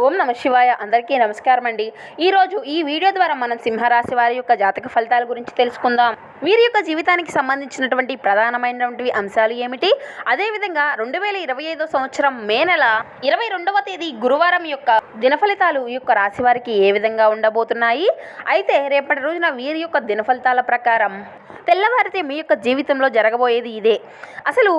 ఓం నమ శివాయ. అందరికీ నమస్కారం అండి ఈరోజు ఈ వీడియో ద్వారా మనం సింహరాశి వారి యొక్క జాతక ఫలితాల గురించి తెలుసుకుందాం. వీరి యొక్క జీవితానికి సంబంధించినటువంటి ప్రధానమైనటువంటి అంశాలు ఏమిటి? అదేవిధంగా రెండు వేల ఇరవై ఐదో సంవత్సరం మే నెల ఇరవై రెండవ తేదీ గురువారం యొక్క దినఫలితాలు ఈ యొక్క రాశి వారికి ఏ విధంగా ఉండబోతున్నాయి? అయితే రేపటి రోజున వీరి యొక్క దినఫలితాల ప్రకారం తెల్లవారితే మీ యొక్క జీవితంలో జరగబోయేది ఇదే. అసలు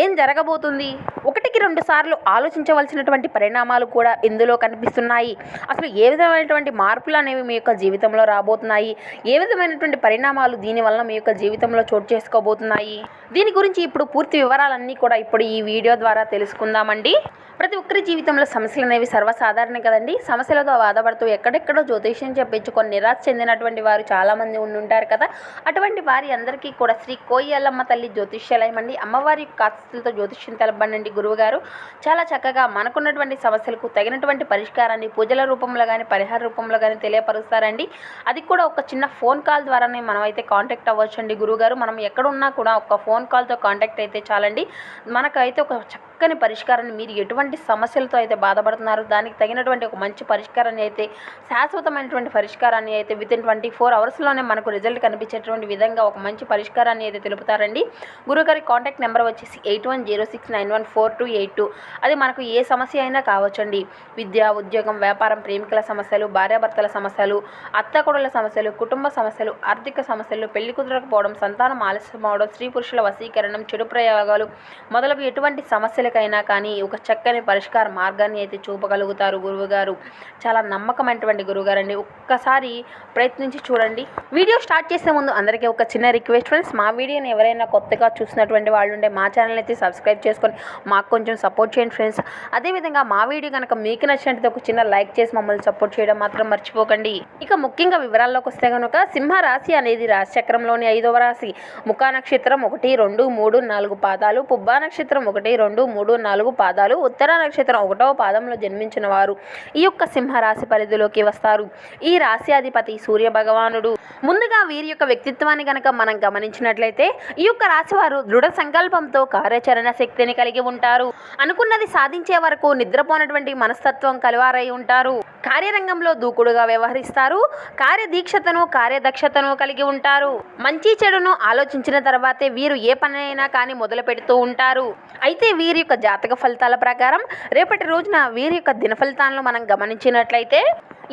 ఏం జరగబోతుంది? ఒకటి ఒకటికి రెండు సార్లు ఆలోచించవలసినటువంటి పరిణామాలు కూడా ఇందులో కనిపిస్తున్నాయి. అసలు ఏ విధమైనటువంటి మార్పులు అనేవి మీ యొక్క జీవితంలో రాబోతున్నాయి? ఏ విధమైనటువంటి పరిణామాలు దీనివల్ల మీ యొక్క జీవితంలో చోటు చేసుకోబోతున్నాయి? దీని గురించి ఇప్పుడు పూర్తి వివరాలన్నీ కూడా ఇప్పుడు ఈ వీడియో ద్వారా తెలుసుకుందామండి. ప్రతి ఒక్కరి జీవితంలో సమస్యలు అనేవి సర్వసాధారణం కదండి. సమస్యలతో బాధపడుతూ ఎక్కడెక్కడో జ్యోతిష్యం చెప్పించుకొని నిరాశ చెందినటువంటి వారు చాలామంది ఉండి ఉంటారు కదా. అటువంటి వారి అందరికీ కూడా శ్రీ కోయల్లమ్మ తల్లి జ్యోతిష్యాలయం అండి. అమ్మవారి కాస్తులతో జ్యోతిష్యం తెలపండి గురువుగారు చాలా చక్కగా మనకున్నటువంటి సమస్యలకు తగినటువంటి పరిష్కారాన్ని పూజల రూపంలో కానీ పరిహార రూపంలో కానీ తెలియపరుస్తారండి. అది కూడా ఒక చిన్న ఫోన్ కాల్ ద్వారానే మనం అయితే కాంటాక్ట్ అవ్వచ్చండి. గురువుగారు మనం ఎక్కడున్నా కూడా ఒక ఫోన్ కాల్తో కాంటాక్ట్ అయితే చాలండి. మనకైతే ఒక చక్కని పరిష్కారాన్ని మీరు ఎటువంటి సమస్యలతో అయితే బాధపడుతున్నారో? దానికి తగినటువంటి ఒక మంచి పరిష్కారాన్ని అయితే శాశ్వతమైనటువంటి పరిష్కారాన్ని అయితే విత్ ఇన్ ట్వంటీ ఫోర్ అవర్స్లోనే మనకు రిజల్ట్ కనిపించేటువంటి విధంగా ఒక మంచి పరిష్కారాన్ని అయితే తెలుపుతారండి. గురుగారి కాంటాక్ట్ నెంబర్ వచ్చేసి eight one zero six nine one four two eight two అది మనకు ఏ సమస్య అయినా కావచ్చండి. విద్య ఉద్యోగం వ్యాపారం ప్రేమికుల సమస్యలు భార్యాభర్తల సమస్యలు అత్తకొడల సమస్యలు కుటుంబ సమస్యలు ఆర్థిక సమస్యలు పెళ్ళి కుదరకపోవడం సంతానం ఆలస్యం అవడం స్త్రీ పురుషుల వశీకరణం చెడు ప్రయోగాలు మొదలగు ఎటువంటి సమస్యలు సమస్యలకైనా కానీ ఒక చక్కని పరిష్కార మార్గాన్ని అయితే చూపగలుగుతారు గురువుగారు. చాలా నమ్మకమైనటువంటి గురువుగారు అండి ఒక్కసారి ప్రయత్నించి చూడండి. వీడియో స్టార్ట్ చేసే ముందు అందరికీ ఒక చిన్న రిక్వెస్ట్ ఫ్రెండ్స్. మా వీడియోని ఎవరైనా కొత్తగా చూసినటువంటి వాళ్ళు ఉంటే మా ఛానల్ అయితే సబ్స్క్రైబ్ చేసుకొని మాకు కొంచెం సపోర్ట్ చేయండి ఫ్రెండ్స్. అదేవిధంగా మా వీడియో కనుక మీకు నచ్చినట్లయితే ఒక చిన్న లైక్ చేసి మమ్మల్ని సపోర్ట్ చేయడం మాత్రం మర్చిపోకండి. ఇక ముఖ్యంగా వివరాల్లోకి వస్తే కనుక సింహ రాశి అనేది రాశిచక్రంలోని ఐదవ రాశి. ముఖా నక్షత్రం ఒకటి రెండు మూడు నాలుగు పాదాలు. పుబ్బా నక్షత్రం ఒకటి రెండు మూడు నాలుగు పాదాలు ఉత్తర నక్షత్రం ఒకటవ పాదంలో జన్మించిన వారు ఈ యొక్క సింహరాశి పరిధిలోకి వస్తారు. ఈ రాశి అధిపతి సూర్య భగవానుడు. ముందుగా వీరి యొక్క వ్యక్తిత్వాన్ని గనక మనం గమనించినట్లయితే ఈ యొక్క రాశి వారు దృఢ సంకల్పంతో కార్యాచరణ శక్తిని కలిగి ఉంటారు. అనుకున్నది సాధించే వరకు నిద్రపోనటువంటి మనస్తత్వం కలవారై ఉంటారు. కార్యరంగంలో దూకుడుగా వ్యవహరిస్తారు. కార్యదీక్షతను కార్యదక్షతను కలిగి ఉంటారు. మంచి చెడును ఆలోచించిన తర్వాతే వీరు ఏ పనైనా కానీ మొదలు పెడుతూ ఉంటారు. అయితే వీరి యొక్క జాతక ఫలితాల ప్రకారం రేపటి రోజున వీరి యొక్క దిన ఫలితాలను మనం గమనించినట్లయితే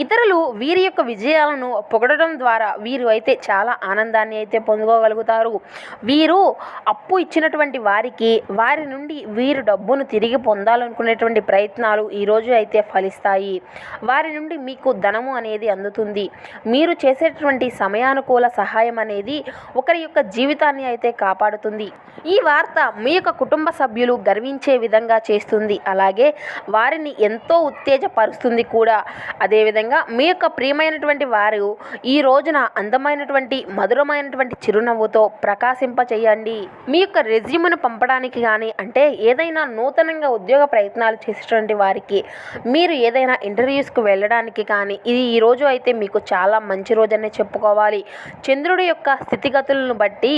ఇతరులు వీరి యొక్క విజయాలను పొగడడం ద్వారా వీరు అయితే చాలా ఆనందాన్ని అయితే పొందుకోగలుగుతారు. వీరు అప్పు ఇచ్చినటువంటి వారికి వారి నుండి వీరు డబ్బును తిరిగి పొందాలనుకునేటువంటి ప్రయత్నాలు ఈరోజు అయితే ఫలిస్తాయి. వారి వారి నుండి మీకు ధనము అనేది అందుతుంది. మీరు చేసేటువంటి సమయానుకూల సహాయం అనేది ఒకరి యొక్క జీవితాన్ని అయితే కాపాడుతుంది. ఈ వార్త మీ యొక్క కుటుంబ సభ్యులు గర్వించే విధంగా చేస్తుంది. అలాగే వారిని ఎంతో ఉత్తేజపరుస్తుంది కూడా. అదేవిధంగా మీ యొక్క ప్రియమైనటువంటి వారు ఈ రోజున అందమైనటువంటి మధురమైనటువంటి చిరునవ్వుతో ప్రకాశింప చేయండి. మీ యొక్క రెజ్యూమ్ను పంపడానికి కానీ అంటే ఏదైనా నూతనంగా ఉద్యోగ ప్రయత్నాలు చేసేటువంటి వారికి మీరు ఏదైనా ఇంటర్వ్యూస్కి వెళ్ళడానికి కానీ ఇది ఈ రోజు అయితే మీకు చాలా మంచి రోజనే చెప్పుకోవాలి. చంద్రుడి యొక్క స్థితిగతులను బట్టి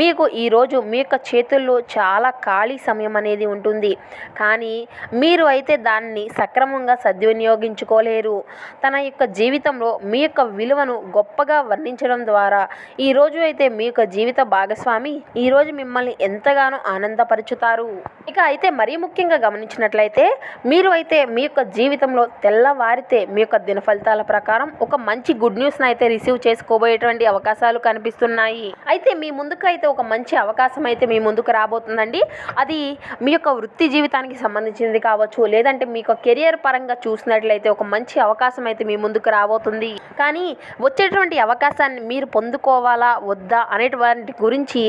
మీకు ఈరోజు మీ యొక్క చేతుల్లో చాలా ఖాళీ సమయం అనేది ఉంటుంది. కానీ మీరు అయితే దాన్ని సక్రమంగా సద్వినియోగించుకోలేరు. తన యొక్క జీవితంలో మీ యొక్క విలువను గొప్పగా వర్ణించడం ద్వారా ఈరోజు అయితే మీ యొక్క జీవిత భాగస్వామి ఈరోజు మిమ్మల్ని ఎంతగానో ఆనందపరుచుతారు. ఇక అయితే మరీ ముఖ్యంగా గమనించినట్లయితే మీరు అయితే మీ యొక్క జీవితంలో తెల్లవారి అయితే మీ యొక్క దిన ఫలితాల ప్రకారం ఒక మంచి గుడ్ న్యూస్ని అయితే రిసీవ్ చేసుకోబోయేటువంటి అవకాశాలు కనిపిస్తున్నాయి. అయితే మీ ముందుకు అయితే ఒక మంచి అవకాశం అయితే మీ ముందుకు రాబోతుందండి. అది మీ యొక్క వృత్తి జీవితానికి సంబంధించింది కావచ్చు లేదంటే మీ యొక్క కెరియర్ పరంగా చూసినట్లయితే ఒక మంచి అవకాశం అయితే మీ ముందుకు రాబోతుంది. కానీ వచ్చేటువంటి అవకాశాన్ని మీరు పొందుకోవాలా వద్దా అనేటువంటి గురించి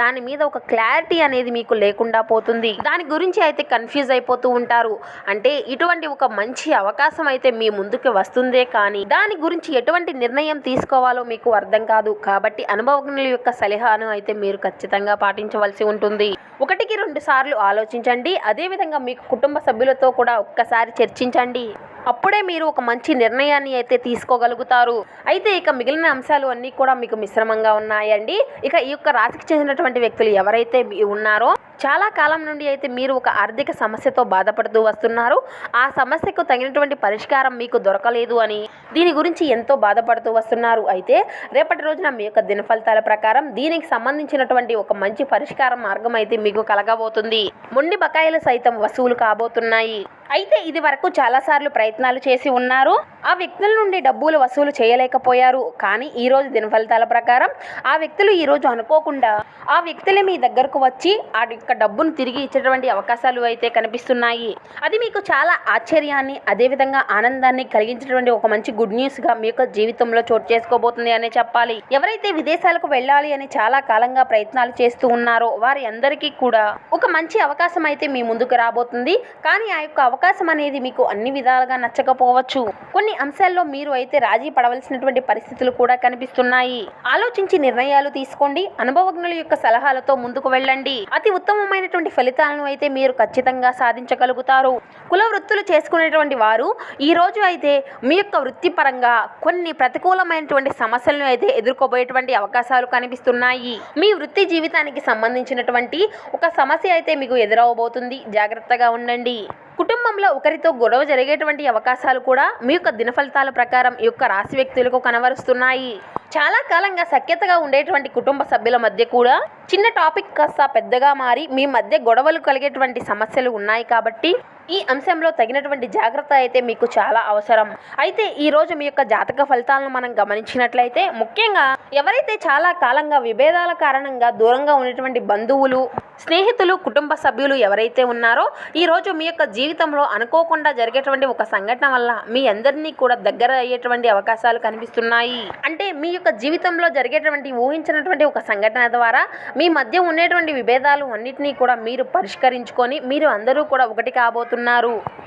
దాని మీద ఒక క్లారిటీ అనేది మీకు లేకుండా పోతుంది. దాని గురించి అయితే కన్ఫ్యూజ్ అయిపోతూ ఉంటారు. అంటే ఇటువంటి ఒక మంచి అవకాశం అయితే మీ ముందుకు వస్తుందే కానీ దాని గురించి ఎటువంటి నిర్ణయం తీసుకోవాలో మీకు అర్థం కాదు. కాబట్టి అనుభవజ్ఞుల యొక్క సలహాను అయితే మీరు ఖచ్చితంగా పాటించవలసి ఉంటుంది. ఒకటికి రెండు సార్లు ఆలోచించండి. అదేవిధంగా మీకు కుటుంబ సభ్యులతో కూడా ఒక్కసారి చర్చించండి. అప్పుడే మీరు ఒక మంచి నిర్ణయాన్ని అయితే తీసుకోగలుగుతారు. అయితే ఇక మిగిలిన అంశాలు అన్నీ కూడా మీకు మిశ్రమంగా ఉన్నాయండి. ఇక ఈ యొక్క రాశికి చెందినటువంటి వ్యక్తులు ఎవరైతే ఉన్నారో చాలా కాలం నుండి అయితే మీరు ఒక ఆర్థిక సమస్యతో బాధపడుతూ వస్తున్నారు. ఆ సమస్యకు తగినటువంటి పరిష్కారం మీకు దొరకలేదు అని దీని గురించి ఎంతో బాధపడుతూ వస్తున్నారు. అయితే రేపటి రోజున మీ యొక్క దిన ఫలితాల ప్రకారం దీనికి సంబంధించినటువంటి ఒక మంచి పరిష్కార మార్గం అయితే మీకు కలగబోతుంది. మొండి బకాయిలు సైతం వసూలు కాబోతున్నాయి. అయితే ఇది వరకు చాలాసార్లు ప్రయత్నాలు చేసి ఉన్నారు. ఆ వ్యక్తుల నుండి డబ్బులు వసూలు చేయలేకపోయారు. కానీ ఈ రోజు దిన ఫలితాల ప్రకారం ఆ వ్యక్తులు ఈరోజు అనుకోకుండా ఆ వ్యక్తులే మీ దగ్గరకు వచ్చి ఆ యొక్క డబ్బును తిరిగి ఇచ్చేటువంటి అవకాశాలు అయితే కనిపిస్తున్నాయి. అది మీకు చాలా ఆశ్చర్యాన్ని అదేవిధంగా ఆనందాన్ని కలిగించేటువంటి ఒక మంచి గుడ్ న్యూస్గా మీ యొక్క జీవితంలో చోటు చేసుకోబోతుంది అనే చెప్పాలి. ఎవరైతే విదేశాలకు వెళ్ళాలి అని చాలా కాలంగా ప్రయత్నాలు చేస్తూ ఉన్నారో వారి అందరికీ కూడా ఒక మంచి అవకాశం అయితే మీ ముందుకు రాబోతుంది. కానీ ఆ యొక్క అవకాశం అనేది మీకు అన్ని విధాలుగా నచ్చకపోవచ్చు. కొన్ని అంశాల్లో మీరు అయితే రాజీ పడవలసినటువంటి పరిస్థితులు కూడా కనిపిస్తున్నాయి. ఆలోచించి నిర్ణయాలు తీసుకోండి. అనుభవజ్ఞుల యొక్క సలహాలతో ముందుకు వెళ్ళండి. అతి ఉత్తమమైనటువంటి ఫలితాలను అయితే మీరు ఖచ్చితంగా సాధించగలుగుతారు. కుల వృత్తులు చేసుకునేటువంటి వారు ఈ రోజు అయితే మీ యొక్క వృత్తిపరంగా కొన్ని ప్రతికూలమైనటువంటి సమస్యలను అయితే ఎదుర్కోబోయేటువంటి అవకాశాలు కనిపిస్తున్నాయి. మీ వృత్తి జీవితానికి సంబంధించినటువంటి ఒక సమస్య అయితే మీకు ఎదురవబోతుంది. జాగ్రత్తగా ఉండండి. కుటుంబంలో ఒకరితో గొడవ జరిగేటువంటి అవకాశాలు కూడా మీ యొక్క దినఫలితాల ప్రకారం ఈ యొక్క రాశి వ్యక్తులకు కనబరుస్తున్నాయి. చాలా కాలంగా సఖ్యతగా ఉండేటువంటి కుటుంబ సభ్యుల మధ్య కూడా చిన్న టాపిక్ కాస్త పెద్దగా మారి మీ మధ్య గొడవలు కలిగేటువంటి సమస్యలు ఉన్నాయి కాబట్టి ఈ అంశంలో తగినటువంటి జాగ్రత్త అయితే మీకు చాలా అవసరం. అయితే ఈ రోజు మీ యొక్క జాతక ఫలితాలను మనం గమనించినట్లయితే ముఖ్యంగా ఎవరైతే చాలా కాలంగా విభేదాల కారణంగా దూరంగా ఉన్నటువంటి బంధువులు స్నేహితులు కుటుంబ సభ్యులు ఎవరైతే ఉన్నారో ఈ రోజు మీ యొక్క జీవితంలో అనుకోకుండా జరిగేటువంటి ఒక సంఘటన వల్ల మీ అందరినీ కూడా దగ్గర అయ్యేటువంటి అవకాశాలు కనిపిస్తున్నాయి. అంటే మీ యొక్క జీవితంలో జరిగేటువంటి ఊహించినటువంటి ఒక సంఘటన ద్వారా మీ మధ్య ఉండేటువంటి విభేదాలు అన్నిటినీ కూడా మీరు పరిష్కరించుకొని మీరు అందరూ కూడా ఒకటి కాబోతున్నారు.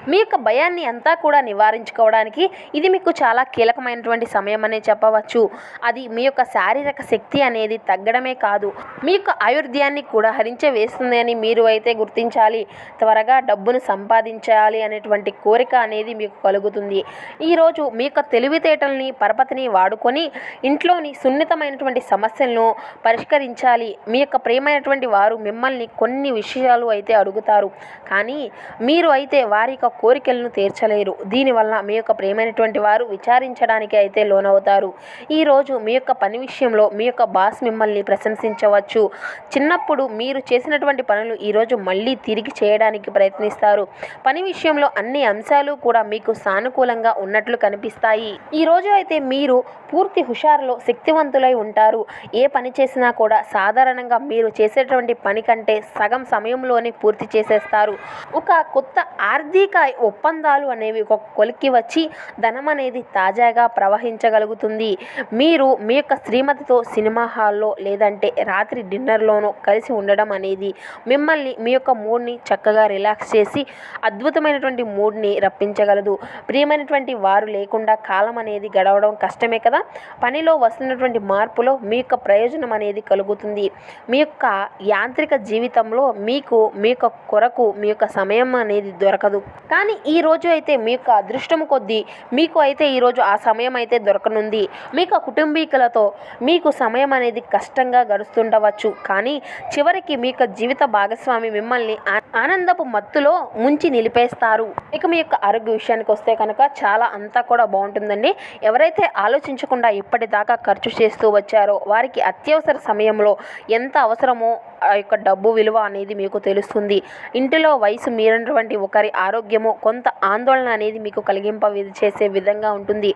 మీ యొక్క భయాన్ని అంతా కూడా నివారించుకోవడానికి ఇది మీకు చాలా కీలకమైనటువంటి సమయం అనే చెప్పవచ్చు. అది మీ యొక్క శారీరక శక్తి అనేది తగ్గడమే కాదు. మీ యొక్క ఆయుర్ధ్యాన్ని కూడా హరించే వేస్తుంది అని మీరు అయితే గుర్తించాలి. త్వరగా డబ్బును సంపాదించాలి అనేటువంటి కోరిక అనేది మీకు కలుగుతుంది. ఈరోజు మీ యొక్క తెలివితేటల్ని పరపతిని వాడుకొని ఇంట్లోని సున్నితమైనటువంటి సమస్యలను పరిష్కరించాలి. మీ యొక్క ప్రేమైనటువంటి వారు మిమ్మల్ని కొన్ని విషయాలు అయితే అడుగుతారు. కానీ మీరు అయితే వారి యొక్క కోరికలను తీర్చలేరు. దీనివల్ల మీ యొక్క ప్రేమైనటువంటి వారు విచారించడానికి అయితే లోనవుతారు. ఈరోజు మీ యొక్క పని విషయంలో మీ యొక్క బాస్ మిమ్మల్ని ప్రశంసించవచ్చు. చిన్నప్పుడు మీరు చేసినటువంటి పనులు ఈరోజు మళ్ళీ తిరిగి చేయడానికి ప్రయత్నిస్తారు. పని విషయంలో అన్ని అంశాలు కూడా మీకు సానుకూలంగా ఉన్నట్లు కనిపిస్తాయి. ఈరోజు అయితే మీరు పూర్తి హుషారులో శక్తివంతులై ఉంటారు. ఏ పని చేసినా కూడా సాధారణంగా మీరు చేసేటువంటి పని కంటే సగం సమయంలోనే పూర్తి చేసేస్తారు. ఒక కొత్త ఆర్థిక ఒప్పందాలు అనేవి ఒక కొలిక్కి వచ్చి ధనం అనేది తాజాగా ప్రవహించగలుగుతుంది. మీరు మీ యొక్క శ్రీమతితో సినిమా హాల్లో లేదంటే రాత్రి డిన్నర్లోనో కలిసి ఉండడం అనేది మిమ్మల్ని మీ యొక్క మూడ్ని చక్కగా రిలాక్స్ చేసి అద్భుతమైనటువంటి మూడ్ని రప్పించగలదు. ప్రియమైనటువంటి వారు లేకుండా కాలం అనేది గడవడం కష్టమే కదా? పనిలో వస్తున్నటువంటి మార్పులో మీ యొక్క ప్రయోజనం అనేది కలుగుతుంది. మీ యొక్క యాంత్రిక జీవితంలో మీకు మీ యొక్క కొరకు మీ యొక్క సమయం అనేది దొరకదు. కానీ ఈ రోజు అయితే మీ యొక్క అదృష్టం కొద్దీ మీకు అయితే ఈరోజు ఆ సమయం అయితే దొరకనుంది. మీకు కుటుంబీకులతో మీకు సమయం అనేది కష్టంగా గడుస్తుండవచ్చు. కానీ చివరికి మీ యొక్క జీవిత భాగస్వామి మిమ్మల్ని ఆనందపు మత్తులో ముంచి నిలిపేస్తారు. ఇక మీ యొక్క ఆరోగ్య విషయానికి వస్తే కనుక చాలా అంతా కూడా బాగుంటుందండి. ఎవరైతే ఆలోచించకుండా ఇప్పటిదాకా ఖర్చు చేస్తూ వచ్చారో వారికి అత్యవసర సమయంలో ఎంత అవసరమో ఆ యొక్క డబ్బు విలువ అనేది మీకు తెలుస్తుంది. ఇంటిలో వయసు మీరినటువంటి ఒకరి ఆరోగ్యము కొంత ఆందోళన అనేది మీకు కలిగింప చేసే విధంగా ఉంటుంది.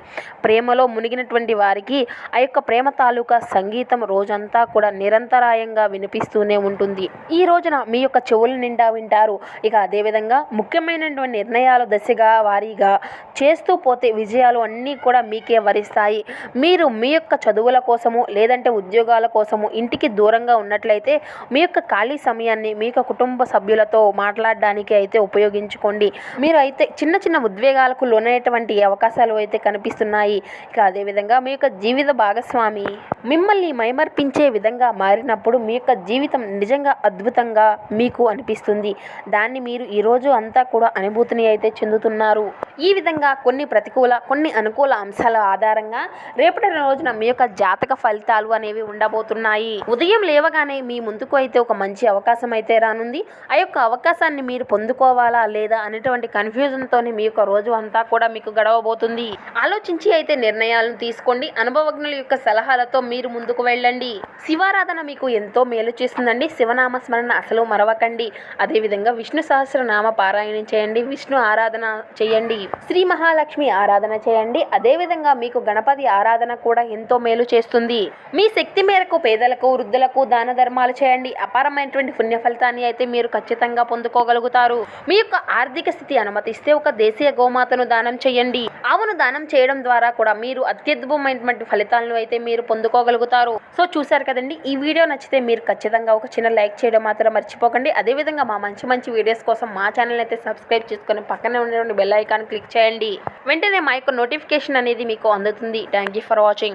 ప్రేమలో మునిగినటువంటి వారికి ఆ యొక్క ప్రేమ తాలూకా సంగీతం రోజంతా కూడా నిరంతరాయంగా వినిపిస్తూనే ఉంటుంది. ఈ రోజున మీ యొక్క చెవుల నిండా వింటారు. ఇక అదేవిధంగా ముఖ్యమైనటువంటి నిర్ణయాలు దశగా వారీగా చేస్తూ పోతే విజయాలు అన్నీ కూడా మీకే వరిస్తాయి. మీరు మీ యొక్క చదువుల కోసము లేదంటే ఉద్యోగాల కోసము ఇంటికి దూరంగా ఉన్నట్లయితే మీ యొక్క ఖాళీ సమయాన్ని మీ యొక్క కుటుంబ సభ్యులతో మాట్లాడడానికి అయితే ఉపయోగించుకోండి. మీరు అయితే చిన్న చిన్న ఉద్వేగాలకు లోనైనటువంటి అవకాశాలు అయితే కనిపిస్తున్నాయి. ఇక అదేవిధంగా మీ యొక్క జీవిత భాగస్వామి మిమ్మల్ని మైమర్పించే విధంగా మారినప్పుడు మీ యొక్క జీవితం నిజంగా అద్భుతంగా మీకు అనిపిస్తుంది. దాన్ని మీరు ఈరోజు అంతా కూడా అనుభూతిని అయితే చెందుతున్నారు. ఈ విధంగా కొన్ని ప్రతికూల కొన్ని అనుకూల అంశాల ఆధారంగా రేపటి రోజున మీ యొక్క జాతక ఫలితాలు అనేవి ఉండబోతున్నాయి. ఉదయం లేవగానే మీ ముందుకు అయితే ఒక మంచి అవకాశం అయితే రానుంది. ఆ యొక్క అవకాశాన్ని మీరు పొందుకోవాలా లేదా అనేటువంటి కన్ఫ్యూజన్తోనే మీ యొక్క రోజు అంతా కూడా మీకు గడవబోతుంది. ఆలోచించి అయితే నిర్ణయాలను తీసుకోండి. అనుభవజ్ఞుల యొక్క సలహాలతో మీరు ముందుకు వెళ్ళండి. శివారాధన మీకు ఎంతో మేలు చేస్తుందండి. శివనామ స్మరణ అసలు మరవకండి. అదేవిధంగా విష్ణు సహస్రనామ పారాయణం చేయండి. విష్ణు ఆరాధన చేయండి. శ్రీ మహాలక్ష్మి ఆరాధన చేయండి. అదేవిధంగా మీకు గణపతి ఆరాధన కూడా ఎంతో మేలు చేస్తుంది. మీ శక్తి మేరకు పేదలకు వృద్ధులకు దాన ధర్మాలు చేయండి. అపారమైనటువంటి పుణ్య ఫలితాన్ని అయితే మీరు ఖచ్చితంగా పొందుకోగలుగుతారు. మీ యొక్క ఆర్థిక స్థితి అనుమతిస్తే ఒక దేశీయ గోమాతను దానం చేయండి. ఆవును దానం చేయడం ద్వారా కూడా మీరు అత్యద్భుతమైనటువంటి ఫలితాలను అయితే మీరు పొందుకోగలుగుతారు. సో చూశారు కదండి ఈ వీడియో నచ్చితే మీరు ఖచ్చితంగా ఒక చిన్న లైక్ చేయడం మాత్రం మర్చిపోకండి. అదేవిధంగా మా మంచి మంచి వీడియోస్ కోసం మా ఛానల్ అయితే సబ్స్క్రైబ్ చేసుకొని పక్కనే ఉన్నటువంటి బెల్ ఐకాన్ క్లిక్ చేయండి. వెంటనే మా యొక్క నోటిఫికేషన్ అనేది మీకు అందుతుంది. Thank you for watching.